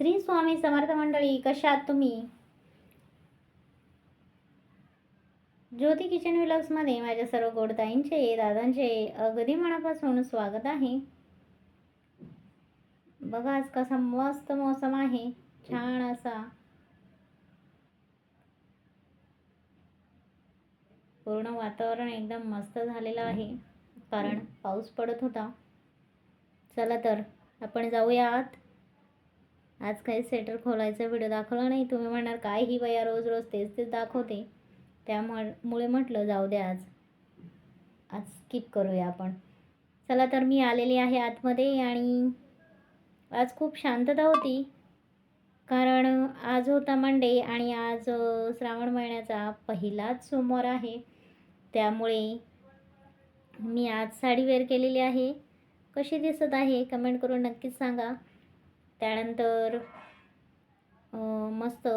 श्री स्वामी समर्थ मंडळी कशा आहात तुम्ही? ज्योती किचन विलॉग्समध्ये माझ्या सर्व गोडताईंचे दादांचे अगदी मनापासून स्वागत आहे. बघा आज कसा मस्त मौसम आहे छान असा. पूर्ण वातावरण एकदम मस्त झालेलं आहे कारण पाऊस पडत होता. चला तर आपण जाऊया आत आज काही स्वेटर खोलायचा व्हिडिओ दाखवला नाही. तुम्ही म्हणणार काय ही बया रोज रोज तेच तेच दाखवते. त्यामुळे म्हटलं जाऊ द्या आज. आज स्किप करूया आपण. चला तर मी आलेली आहे आतमध्ये आणि आज खूप शांतता होती. कारण आज होता मंडे आणि आज श्रावण महिन्याचा पहिलाच सोमवार आहे. त्यामुळे मी आज साडी वेअर केलेली आहे. कशी दिसत आहे? कमेंट करून नक्कीच सांगा. त्यानंतर मस्त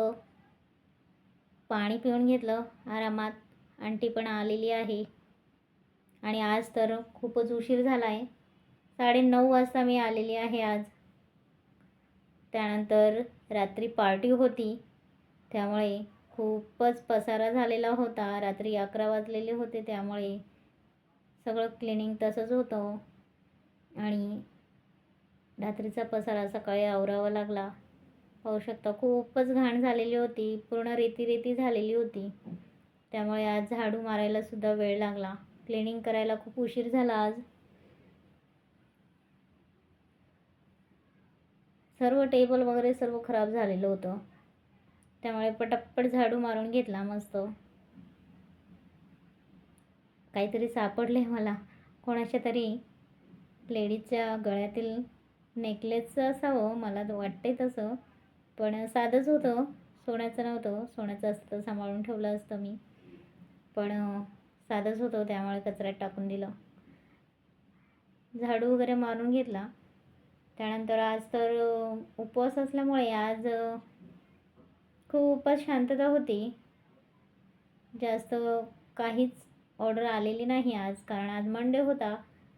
पाणी पिऊन घेतलं आरामात. आंटी पण आलेली आहे. आणि आज तर खूपच उशीर झाला आहे साडेनऊ वाजता मी आलेली आहे आज. त्यानंतर रात्री पार्टी होती. त्यामुळे खूपच पसारा झालेला होता. रात्री अकरा वाजलेले होते त्यामुळे सगळं क्लिनिंग तसंच होतं. आणि रात्रीचा पसारा सकाळी आवरावा लागला. पाहू शकता खूपच घाण झालेली होती पूर्ण रेती रेती झालेली होती. त्यामुळे आज झाडू मारायला सुद्धा वेळ लागला. क्लिनिंग करायला खूप उशीर झाला आज. सर्व टेबल वगैरे सर्व खराब झालेलं होतं. त्यामुळे पटापट झाडू मारून घेतला मस्त. काहीतरी सापडले मला. कोणाच्या तरी लेडीजच्या गळ्यातील नेकलेसचं असावं मला तर वाटते तसं. पण साधंच होतं. सोन्याचं नव्हतं. सोन्याचं असतं सांभाळून ठेवलं असतं मी. पण साधंच होतं त्यामुळे कचऱ्यात टाकून दिलं. झाडू वगैरे मारून घेतला. त्यानंतर आज तर उपवास असल्यामुळे आज खूप खूपच शांतता होती. जास्त काहीच ऑर्डर आलेली नाही आज. कारण आज मंडे होता.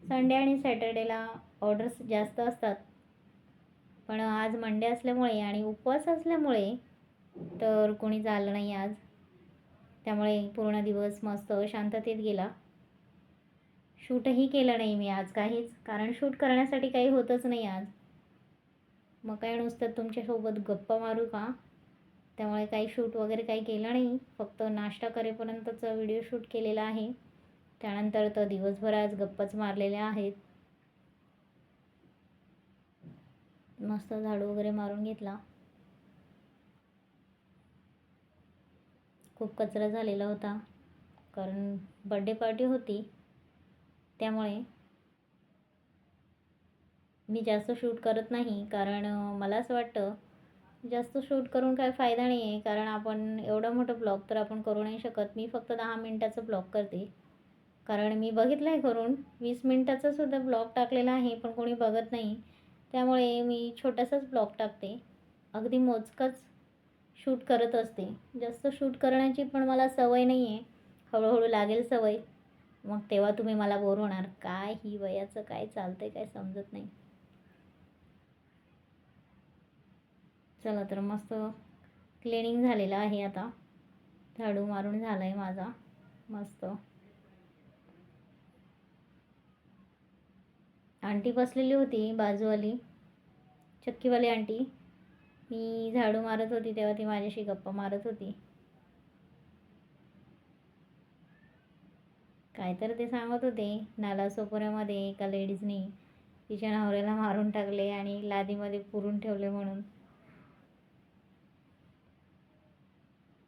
संडे आणि सॅटर्डेला ऑर्डर्स जास्त असतात. पण आज मंडे असल्यामुळे आणि उपवास असल्यामुळे तर कोणी झालं नाही आज. त्यामुळे पूर्ण दिवस मस्त शांततेत गेला. शूटही केलं नाही मी आज काहीच कारण शूट करण्यासाठी काही होतच नाही आज. मग काय नुसतं तुमच्यासोबत गप्पा मारू का? त्यामुळे काही शूट वगैरे काही केलं नाही फक्त नाश्ता करेपर्यंतचा व्हिडिओ शूट केलेला आहे. त्यानंतर तर दिवसभर आज गप्पाच मारलेल्या आहेत. मस्त झाडू वगैरे मारून घेतला. खूप कचरा झालेला होता. कारण बड्डे पार्टी होती. त्यामुळे मी जास्त शूट करत नाही. कारण मला असं वाटतं जास्त शूट करून काय फायदा नाही आहे कारण आपण एवढं मोठं ब्लॉग तर आपण करू नाही शकत. मी फक्त दहा मिनटाचं ब्लॉग करते. कारण मी बघितलं आहे करून. वीस मिनटाचा सुद्धा ब्लॉग टाकलेला आहे पण कोणी बघत नाही. त्यामुळे मी छोटासाच ब्लॉग टाकते. अगदी मोजकंच शूट करत असते. जास्त शूट करण्याची पण मला सवय नाही आहे हळूहळू लागेल सवय. मग तेव्हा तुम्ही मला बोर होणार. काय ही वयाचं काय चालतंय काय समजत नाही. चला तर मस्त क्लिनिंग झालेलं आहे आता. झाडू मारून झाला आहे माझा. मस्त. आंटी बसलेली होती बाजूवाली. चक्कीवाली आंटी. मी झाडू मारत होती तेव्हा ती माझ्याशी गप्पा मारत होती. काय तर ते सांगत होते नालासोपाऱ्यामध्ये एका लेडीजने तिच्या नवऱ्याला मारून टाकले आणि लादीमध्ये पुरून ठेवले म्हणून.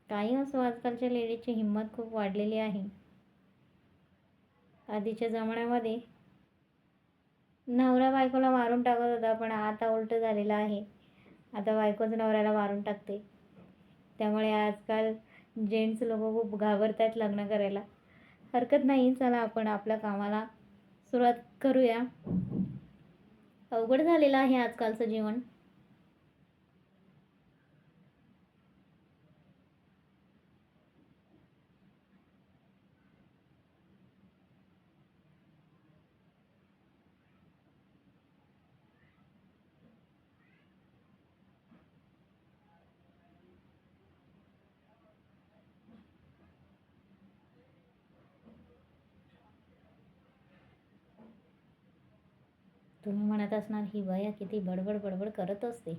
काही असो आजकालच्या लेडीजची हिंमत खूप वाढलेली आहे. आधीच्या जमान्यामध्ये नवरा बायकोला मारून टाकत होता पण आता उलट झालेलं आहे. आता बायकोच नवऱ्याला मारून टाकते त्यामुळे आजकाल जेंट्स लोक खूप घाबरतात लग्न करायला. हरकत नाही चला आपण आपल्या कामाला सुरुवात करूया. अवघड झालेलं आहे आजकालचं जीवन. तुम्ही म्हणत असणार ही बया किती बडबड बडबड करत असते.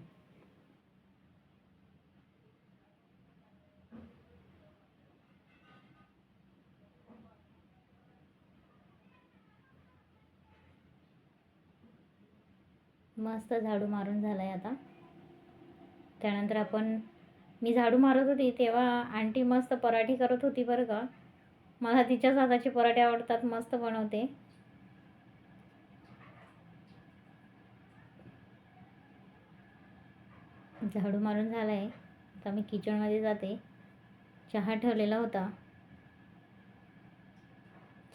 मस्त झाडू मारून झालाय आता. त्यानंतर आपण मी झाडू मारत होती तेव्हा आंटी मस्त पराठी करत होती बरं का. मला तिच्याच हाताचे पराठे आवडतात मस्त बनवते. झाडू मारून झाला आहे आता मी किचनमध्ये जाते. चहा ठेवलेला होता.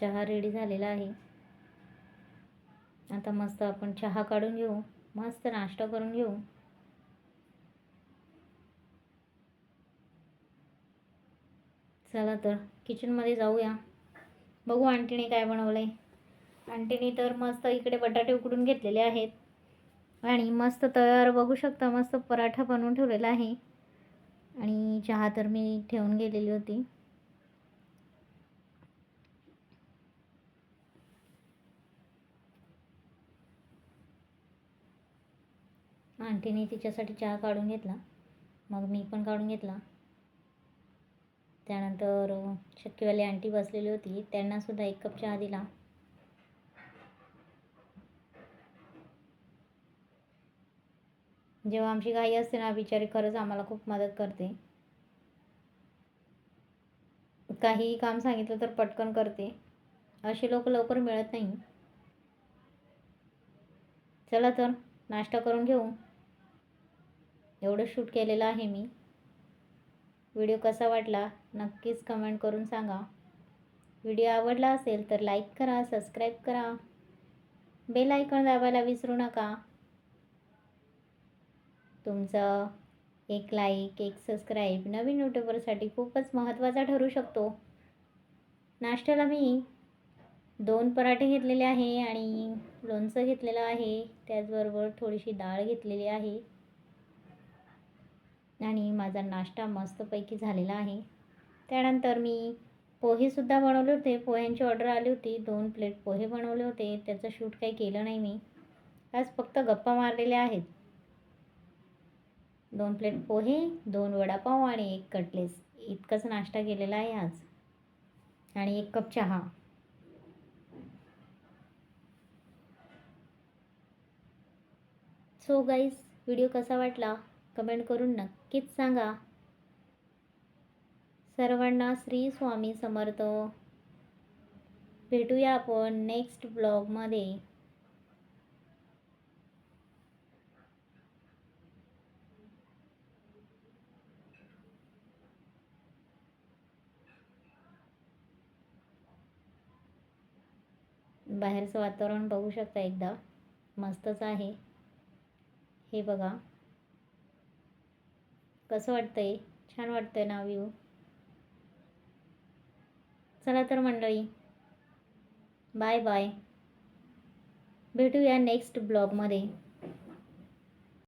चहा रेडी झालेला आहे. आता मस्त आपण चहा काढून घेऊ. मस्त नाश्ता करून घेऊ. चला तर किचनमध्ये जाऊया. बघू आंटीने काय बनवलं आहे आंटीने तर मस्त इकडे बटाटे उकडून घेतलेले आहेत. आणि मस्त तयार बघू शकता मस्त पराठा बनवून ठेवलेला आहे. आणि चहा तर मी ठेवून गेलेली होती. आंटीने तिच्यासाठी चहा काढून घेतला. मग मी पण काढून घेतला. त्यानंतर शक्यवाली आंटी बसलेली होती. त्यांनासुद्धा एक कप चहा दिला. जेव्हा आमची घाई असते ना बिचारी खरंच आम्हाला खूप मदत करते. काहीही काम सांगितलं तर पटकन करते. असे लोक लवकर मिळत नाही. चला तर नाश्ता करून घेऊ. एवढं शूट केलेलं आहे मी. व्हिडिओ कसा वाटला नक्कीच कमेंट करून सांगा. व्हिडिओ आवडला असेल तर लाईक करा सबस्क्राईब करा. बेल आयकॉन दाबायला विसरू नका. तुमचं एक लाईक एक सबस्क्राईब नवीन यूट्यूबरसाठी खूपच महत्त्वाचा ठरू शकतो. नाश्त्याला मी दोन पराठे घेतलेले आहे आणि लोणचं घेतलेलं आहे. त्याचबरोबर थोडीशी डाळ घेतलेली आहे. आणि माझा नाश्ता मस्तपैकी झालेला आहे. त्यानंतर मी पोहेसुद्धा बनवले होते. पोह्यांची ऑर्डर आली होती. दोन प्लेट पोहे बनवले होते. त्याचं शूट काही केलं नाही मी. आज फक्त गप्पा मारलेल्या आहेत. दोन प्लेट पोहे दोन वडापाव आणि एक कटलेस. इतकाच नाश्ता केलेला आहे आज. आणि एक कप चहा. सो गाईज व्हिडिओ कसा वाटला? कमेंट करून नक्कीच सांगा. सर्वांना श्री स्वामी समर्थ. भेटूया आपण नेक्स्ट ब्लॉगमध्ये बाहेरचं वातावरण बघू शकता एकदा. मस्तच आहे. हे बघा. कसं वाटतंय? छान वाटतंय ना व्ह्यू चला तर मंडळी बाय बाय भेटूया नेक्स्ट ब्लॉगमध्ये